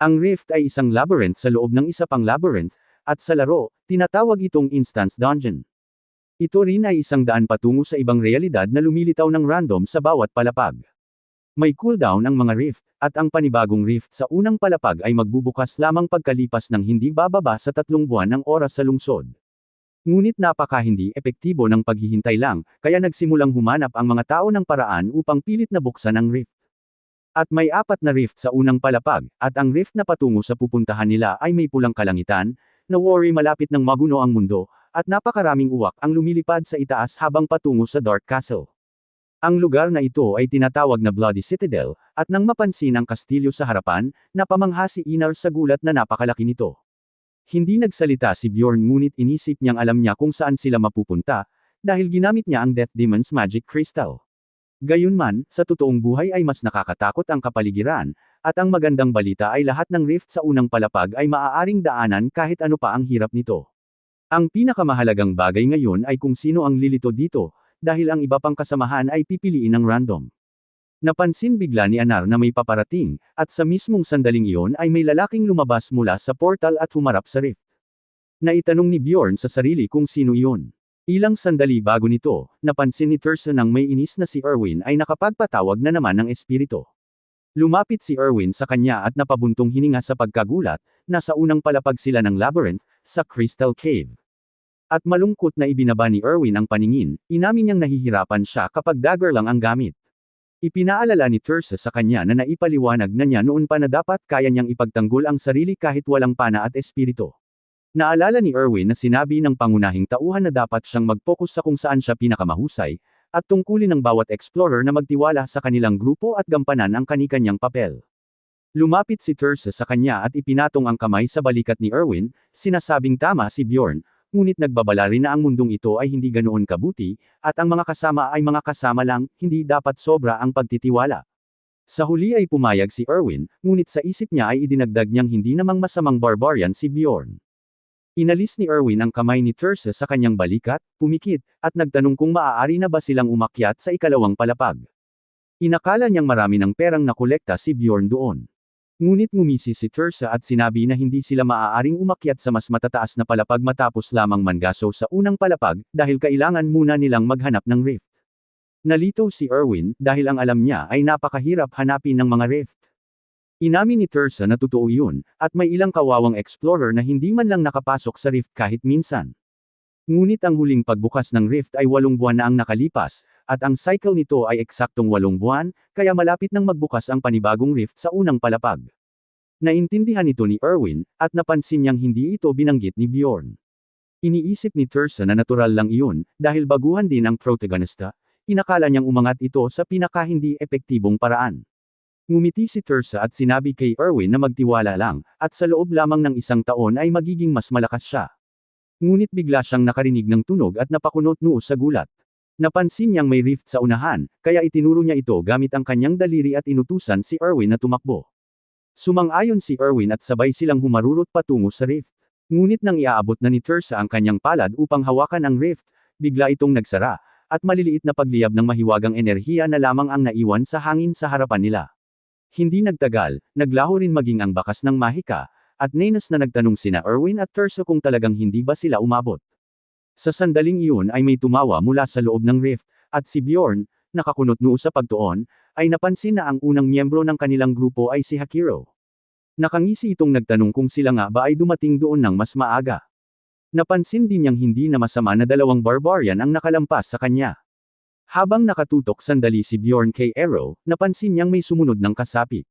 Ang rift ay isang labyrinth sa loob ng isa pang labyrinth, at sa laro, tinatawag itong instance dungeon. Ito rin ay isang daan patungo sa ibang realidad na lumilitaw ng random sa bawat palapag. May cooldown ang mga rift, at ang panibagong rift sa unang palapag ay magbubukas lamang pagkalipas ng hindi bababa sa tatlong buwan ng oras sa lungsod. Ngunit napaka hindi epektibo ng paghihintay lang, kaya nagsimulang humanap ang mga tao ng paraan upang pilit na buksan ang rift. At may apat na rift sa unang palapag, at ang rift na patungo sa pupuntahan nila ay may pulang kalangitan, na worry malapit ng maguno ang mundo, at napakaraming uwak ang lumilipad sa itaas habang patungo sa Dark Castle. Ang lugar na ito ay tinatawag na Bloody Citadel, at nang mapansin ang kastilyo sa harapan, napamangha si Inar sa gulat na napakalaki nito. Hindi nagsalita si Bjorn ngunit inisip niyang alam niya kung saan sila mapupunta, dahil ginamit niya ang Death Demon's Magic Crystal. Gayunman, sa totoong buhay ay mas nakakatakot ang kapaligiran, at ang magandang balita ay lahat ng rift sa unang palapag ay maaaring daanan kahit ano pa ang hirap nito. Ang pinakamahalagang bagay ngayon ay kung sino ang lilito dito, dahil ang iba pang kasamahan ay pipiliin ng random. Napansin bigla ni Anar na may paparating, at sa mismong sandaling iyon ay may lalaking lumabas mula sa portal at humarap sa rift. Naitanong ni Bjorn sa sarili kung sino iyon. Ilang sandali bago nito, napansin ni Thurston nang may inis na si Erwin ay nakapagpatawag na naman ng espiritu. Lumapit si Erwin sa kanya at napabuntong hininga sa pagkagulat, nasa unang palapag sila ng labyrinth, sa Crystal Cave. At malungkot na ibinaba ni Erwin ang paningin, inamin niyang nahihirapan siya kapag dagger lang ang gamit. Ipinaalala ni Thursa sa kanya na naipaliwanag na niya noon pa na dapat kaya niyang ipagtanggol ang sarili kahit walang pana at espiritu. Naalala ni Erwin na sinabi ng pangunahing tauhan na dapat siyang mag-focus sa kung saan siya pinakamahusay, at tungkulin ng bawat explorer na magtiwala sa kanilang grupo at gampanan ang kanikanyang papel. Lumapit si Thursa sa kanya at ipinatong ang kamay sa balikat ni Erwin, sinasabing tama si Bjorn, ngunit nagbabala rin na ang mundong ito ay hindi ganoon kabuti, at ang mga kasama ay mga kasama lang, hindi dapat sobra ang pagtitiwala. Sa huli ay pumayag si Erwin, ngunit sa isip niya ay idinagdag niyang hindi namang masamang barbarian si Bjorn. Inalis ni Erwin ang kamay ni Thursa sa kanyang balikat, pumikit, at nagtanong kung maaari na ba silang umakyat sa ikalawang palapag. Inakala niyang marami ng perang nakolekta si Bjorn doon. Ngunit ngumisi si Thursa at sinabi na hindi sila maaaring umakyat sa mas matataas na palapag matapos lamang mangaso sa unang palapag, dahil kailangan muna nilang maghanap ng rift. Nalito si Erwin, dahil ang alam niya ay napakahirap hanapin ng mga rift. Inamin ni Thursa na totoo yun, at may ilang kawawang explorer na hindi man lang nakapasok sa rift kahit minsan. Ngunit ang huling pagbukas ng rift ay walong buwan na ang nakalipas, at ang cycle nito ay eksaktong walong buwan, kaya malapit nang magbukas ang panibagong rift sa unang palapag. Naintindihan ito ni Erwin, at napansin niyang hindi ito binanggit ni Bjorn. Iniisip ni Thursa na natural lang iyon, dahil baguhan din ang protagonista, inakala niyang umangat ito sa pinaka hindi epektibong paraan. Ngumiti si Thursa at sinabi kay Erwin na magtiwala lang, at sa loob lamang ng isang taon ay magiging mas malakas siya. Ngunit bigla siyang nakarinig ng tunog at napakunot noo sa gulat. Napansin niyang may rift sa unahan, kaya itinuro niya ito gamit ang kanyang daliri at inutusan si Erwin na tumakbo. Sumang-ayon si Erwin at sabay silang humarurot patungo sa rift. Ngunit nang iaabot na ni Thursa ang kanyang palad upang hawakan ang rift, bigla itong nagsara, at maliliit na pagliyab ng mahiwagang enerhiya na lamang ang naiwan sa hangin sa harapan nila. Hindi nagtagal, naglaho rin maging ang bakas ng mahika, at nenas na nagtanong sina Erwin at Terso kung talagang hindi ba sila umabot. Sa sandaling iyon ay may tumawa mula sa loob ng rift, at si Bjorn, nakakunot noo sa pagtuon, ay napansin na ang unang miyembro ng kanilang grupo ay si Hakiro. Nakangisi itong nagtanong kung sila nga ba ay dumating doon ng mas maaga. Napansin din niyang hindi na masama na dalawang barbarian ang nakalampas sa kanya. Habang nakatutok sandali si Bjorn kay Arrow, napansin niyang may sumunod ng kasapi.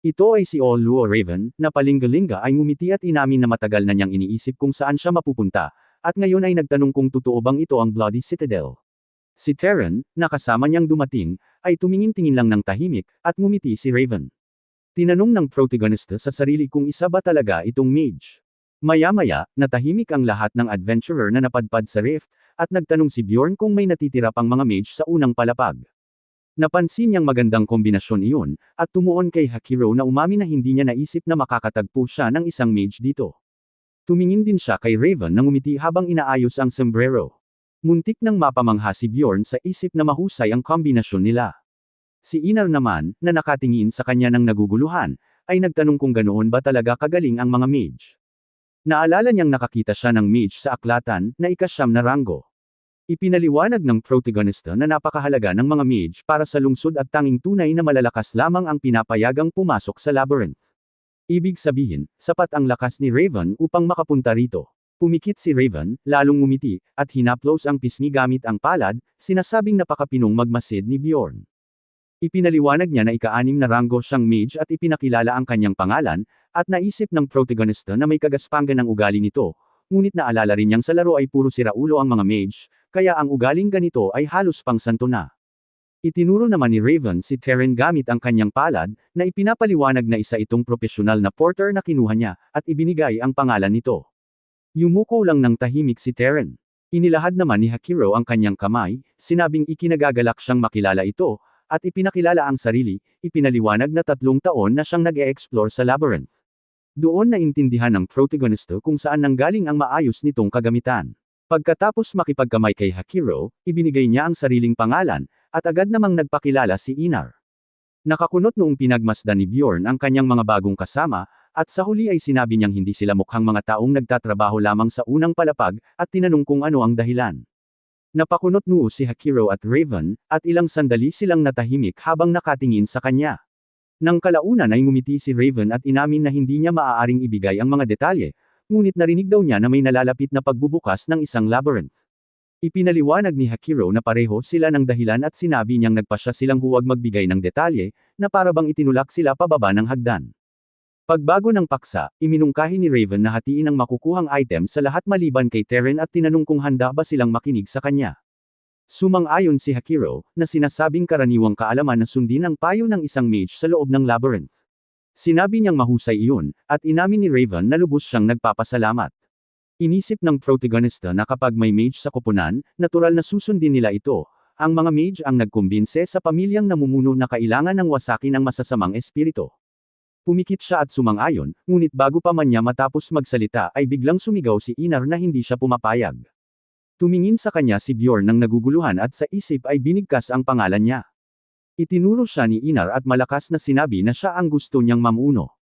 Ito ay si Oluo Raven, na palinggalinga ay ngumiti at inamin na matagal na niyang iniisip kung saan siya mapupunta, at ngayon ay nagtanong kung totoo bang ito ang Bloody Citadel. Si Terran, na kasama niyang dumating, ay tumingin-tingin lang ng tahimik, at ngumiti si Raven. Tinanong ng protagonista sa sarili kung isa ba talaga itong mage. Maya-maya, natahimik ang lahat ng adventurer na napadpad sa rift, at nagtanong si Bjorn kung may natitira pang mga mage sa unang palapag. Napansin niyang magandang kombinasyon iyon, at tumuon kay Hakiro na umami na hindi niya naisip na makakatagpo siya ng isang mage dito. Tumingin din siya kay Raven na ngumiti habang inaayos ang sombrero. Muntik nang mapamangha si Bjorn sa isip na mahusay ang kombinasyon nila. Si Inar naman, na nakatingin sa kanya ng naguguluhan, ay nagtanong kung ganoon ba talaga kagaling ang mga mage. Naalala niyang nakakita siya ng mage sa aklatan, na ikasyam na ranggo. Ipinaliwanag ng protagonista na napakahalaga ng mga mage para sa lungsod at tanging tunay na malalakas lamang ang pinapayagang pumasok sa labyrinth. Ibig sabihin, sapat ang lakas ni Raven upang makapunta rito. Pumikit si Raven, lalong ngumiti, at hinaplos ang pisngi gamit ang palad, sinasabing napakapinong magmasid ni Bjorn. Ipinaliwanag niya na ika-anim na ranggo siyang mage at ipinakilala ang kanyang pangalan, at naisip ng protagonista na may kagaspangan ng ugali nito, ngunit naalala rin niyang sa laro ay puro siraulo ang mga mage, kaya ang ugaling ganito ay halos pang santo na. Itinuro naman ni Raven si Terran gamit ang kanyang palad, na ipinapaliwanag na isa itong profesional na porter na kinuha niya, at ibinigay ang pangalan nito. Yumuko lang ng tahimik si Terran. Inilahad naman ni Hakiro ang kanyang kamay, sinabing ikinagagalak siyang makilala ito, at ipinakilala ang sarili, ipinaliwanag na tatlong taon na siyang nag-e-explore sa labyrinth. Doon na intindihan ng protagonista kung saan nanggaling ang maayos nitong kagamitan. Pagkatapos makipagkamay kay Hakiro, ibinigay niya ang sariling pangalan, at agad namang nagpakilala si Inar. Nakakunot noong pinagmasdan ni Bjorn ang kanyang mga bagong kasama, at sa huli ay sinabi niyang hindi sila mukhang mga taong nagtatrabaho lamang sa unang palapag, at tinanong kung ano ang dahilan. Napakunot noo si Hakiro at Raven, at ilang sandali silang natahimik habang nakatingin sa kanya. Nang kalaunan ay ngumiti si Raven at inamin na hindi niya maaaring ibigay ang mga detalye, ngunit narinig daw niya na may nalalapit na pagbubukas ng isang labyrinth. Ipinaliwanag ni Hakiro na pareho sila ng dahilan at sinabi niyang nagpasya silang huwag magbigay ng detalye, na para bang itinulak sila pababa ng hagdan. Pagbago ng paksa, iminungkahi ni Raven na hatiin ang makukuhang item sa lahat maliban kay Terran at tinanong kung handa ba silang makinig sa kanya. Sumang-ayon si Hakiro, na sinasabing karaniwang kaalaman na sundin ang payo ng isang mage sa loob ng labyrinth. Sinabi niyang mahusay iyon, at inamin ni Raven na lubos siyang nagpapasalamat. Inisip ng protagonista na kapag may mage sa koponan, natural na susundin nila ito. Ang mga mage ang nagkumbinse sa pamilyang namumuno na kailangan ng wasakin ang masasamang espiritu. Pumikit siya at sumang-ayon, ngunit bago pa man niya matapos magsalita ay biglang sumigaw si Inar na hindi siya pumapayag. Tumingin sa kanya si Bjorn ng naguguluhan at sa isip ay binigkas ang pangalan niya. Itinuro siya ni Inar at malakas na sinabi na siya ang gusto niyang mamuno.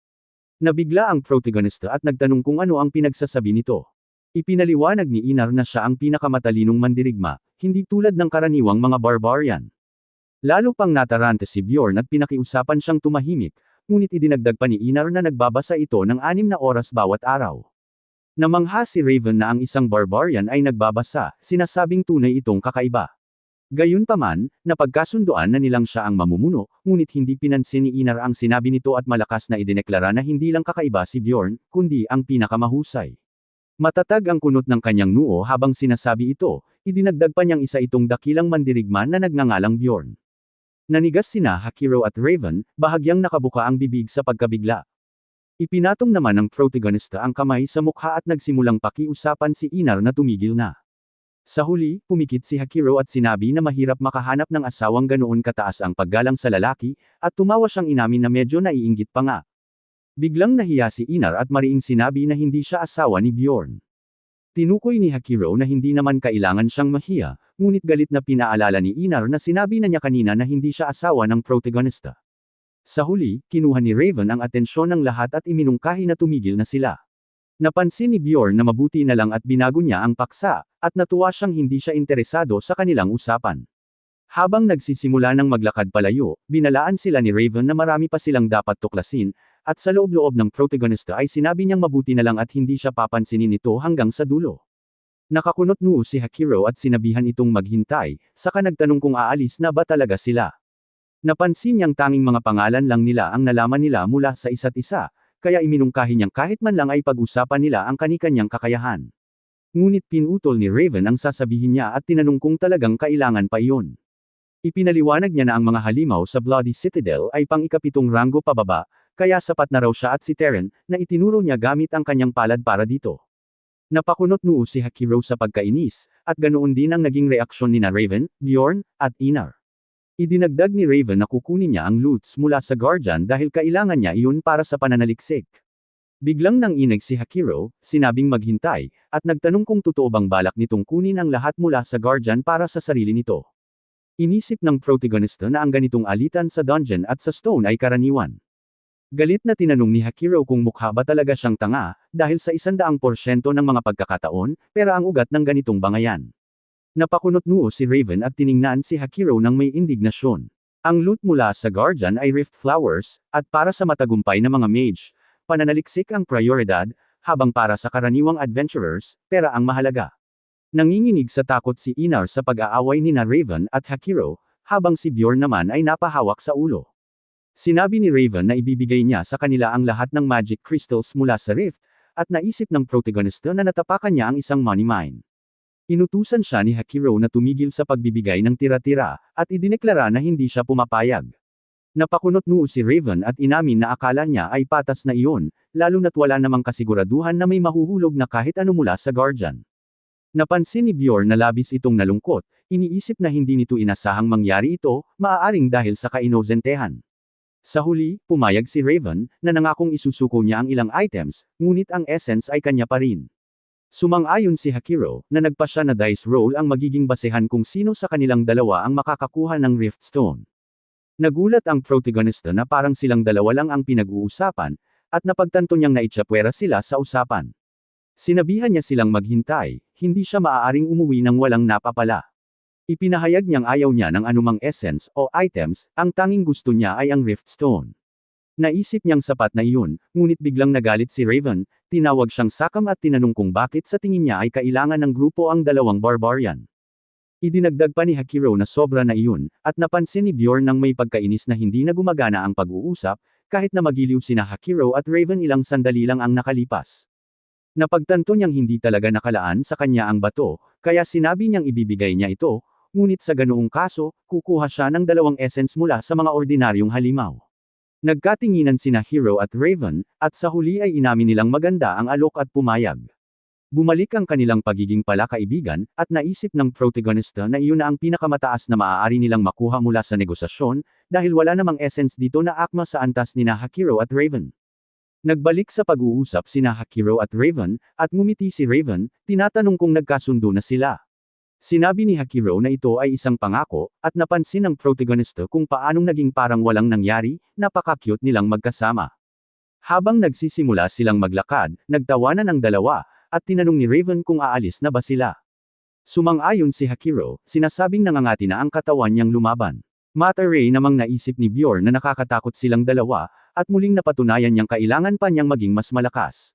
Nabigla ang protagonista at nagtanong kung ano ang pinagsasabi nito. Ipinaliwanag ni Inar na siya ang pinakamatalinong mandirigma, hindi tulad ng karaniwang mga barbarian. Lalo pang natarante si Bjorn at pinakiusapan siyang tumahimik, ngunit idinagdag pa ni Inar na nagbabasa ito ng anim na oras bawat araw. Namangha si Raven na ang isang barbarian ay nagbabasa, sinasabing tunay itong kakaiba. Gayunpaman, napagkasundoan na nilang siya ang mamumuno, ngunit hindi pinansin ni Inar ang sinabi nito at malakas na idineklara na hindi lang kakaiba si Bjorn, kundi ang pinakamahusay. Matatag ang kunot ng kanyang noo habang sinasabi ito, idinagdag pa niyang isa itong dakilang mandirigma na nagngangalang Bjorn. Nanigas sina Hakiro at Raven, bahagyang nakabuka ang bibig sa pagkabigla. Ipinatong naman ng protagonista ang kamay sa mukha at nagsimulang pakiusapan si Inar na tumigil na. Sa huli, pumikit si Hakiro at sinabi na mahirap makahanap ng asawang ganoon kataas ang paggalang sa lalaki, at tumawa siyang inamin na medyo naiinggit pa nga. Biglang nahiya si Inar at mariing sinabi na hindi siya asawa ni Bjorn. Tinukoy ni Hakiro na hindi naman kailangan siyang mahiya, ngunit galit na pinaalala ni Inar na sinabi na niya kanina na hindi siya asawa ng protagonista. Sa huli, kinuha ni Raven ang atensyon ng lahat at iminungkahi na tumigil na sila. Napansin ni Bjorn na mabuti na lang at binago niya ang paksa, at natuwa siyang hindi siya interesado sa kanilang usapan. Habang nagsisimula ng maglakad palayo, binalaan sila ni Raven na marami pa silang dapat tuklasin, at sa loob-loob ng protagonista ay sinabi niyang mabuti na lang at hindi siya papansinin nito hanggang sa dulo. Nakakunot noo si Hakiro at sinabihan itong maghintay, saka nagtanong kung aalis na ba talaga sila. Napansin niyang tanging mga pangalan lang nila ang nalaman nila mula sa isa't isa, kaya iminungkahi niyang kahit man lang ay pag-usapan nila ang kanikanyang kakayahan. Ngunit pinutol ni Raven ang sasabihin niya at tinanong kung talagang kailangan pa iyon. Ipinaliwanag niya na ang mga halimaw sa Bloody Citadel ay pang ikapitong ranggo pababa, kaya sapat na raw siya at si Terran, na itinuro niya gamit ang kanyang palad para dito. Napakunot noo si Hakiro sa pagkainis, at ganoon din ang naging reaksyon ni na Raven, Bjorn, at Inar. Idinagdag ni Raven na kukunin niya ang loots mula sa Guardian dahil kailangan niya iyon para sa pananaliksik. Biglang nang ineg si Hakiro, sinabing maghintay, at nagtanong kung totoo bang balak nitong kunin ang lahat mula sa Guardian para sa sarili nito. Inisip ng protagonista na ang ganitong alitan sa dungeon at sa stone ay karaniwan. Galit na tinanong ni Hakiro kung mukha ba talaga siyang tanga, dahil sa isandaang porsyento ng mga pagkakataon, pera ang ugat ng ganitong bangayan. Napakunot noo si Raven at tiningnan si Hakiro ng may indignasyon. Ang loot mula sa Guardian ay Rift Flowers, at para sa matagumpay na mga mage, pananaliksik ang prioridad, habang para sa karaniwang adventurers, pera ang mahalaga. Nanginginig sa takot si Inar sa pag-aaway ni na Raven at Hakiro, habang si Bjorn naman ay napahawak sa ulo. Sinabi ni Raven na ibibigay niya sa kanila ang lahat ng magic crystals mula sa Rift, at naisip ng protagonista na natapakan niya ang isang money mine. Inutusan siya ni Hakiro na tumigil sa pagbibigay ng tira-tira, at idineklara na hindi siya pumapayag. Napakunot noo si Raven at inamin na akala niya ay patas na iyon, lalo na't wala namang kasiguraduhan na may mahuhulog na kahit ano mula sa Guardian. Napansin ni Bjorn na labis itong nalungkot, iniisip na hindi nito inasahang mangyari ito, maaaring dahil sa kainosentehan. Sa huli, pumayag si Raven, na nangakong isusuko niya ang ilang items, ngunit ang essence ay kanya pa rin. Sumang-ayon si Hakiro, na nagpasya na dice roll ang magiging basehan kung sino sa kanilang dalawa ang makakakuha ng Rift Stone. Nagulat ang protagonista na parang silang dalawa lang ang pinag-uusapan, at napagtanto niyang naitsapwera sila sa usapan. Sinabihan niya silang maghintay, hindi siya maaaring umuwi ng walang napapala. Ipinahayag niyang ayaw niya ng anumang essence o items, ang tanging gusto niya ay ang Rift Stone. Naisip niyang sapat na iyon, ngunit biglang nagalit si Raven, tinawag siyang sakam at tinanong kung bakit sa tingin niya ay kailangan ng grupo ang dalawang barbarian. Idinagdag pa ni Hakiro na sobra na iyon, at napansin ni Bjorn nang may pagkainis na hindi na gumagana ang pag-uusap, kahit na magiliw sina Hakiro at Raven ilang sandali lang ang nakalipas. Napagtanto niyang hindi talaga nakalaan sa kanya ang bato, kaya sinabi niyang ibibigay niya ito, ngunit sa ganoong kaso, kukuha siya ng dalawang essence mula sa mga ordinaryong halimaw. Nagkatinginan sina Hero at Raven, at sa huli ay inamin nilang maganda ang alok at pumayag. Bumalik ang kanilang pagiging palakaibigan, at naisip ng protagonista na iyon na ang pinakamataas na maaari nilang makuha mula sa negosasyon, dahil wala namang essence dito na akma sa antas ni na at Raven. Nagbalik sa pag-uusap sina Hakiro at Raven, at ngumiti si Raven, tinatanong kung nagkasundo na sila. Sinabi ni Hakiro na ito ay isang pangako, at napansin ng protagonista kung paanong naging parang walang nangyari, napaka-cute nilang magkasama. Habang nagsisimula silang maglakad, nagtawanan ang dalawa, at tinanong ni Raven kung aalis na ba sila. Sumang-ayon si Hakiro, sinasabing nangangati na ang katawan niyang lumaban. Mataray namang naisip ni Bjorn na nakakatakot silang dalawa, at muling napatunayan niyang kailangan pa niyang maging mas malakas.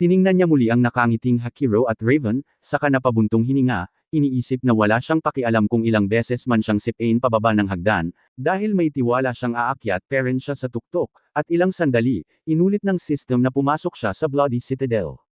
Tiningnan niya muli ang nakangiting Hakiro at Raven, saka napabuntong hininga, iniisip na wala siyang pakialam kung ilang beses man siyang sipain pababa ng hagdan, dahil may tiwala siyang aakyat peren siya sa tuktok, at ilang sandali, inulit ng system na pumasok siya sa Bloody Citadel.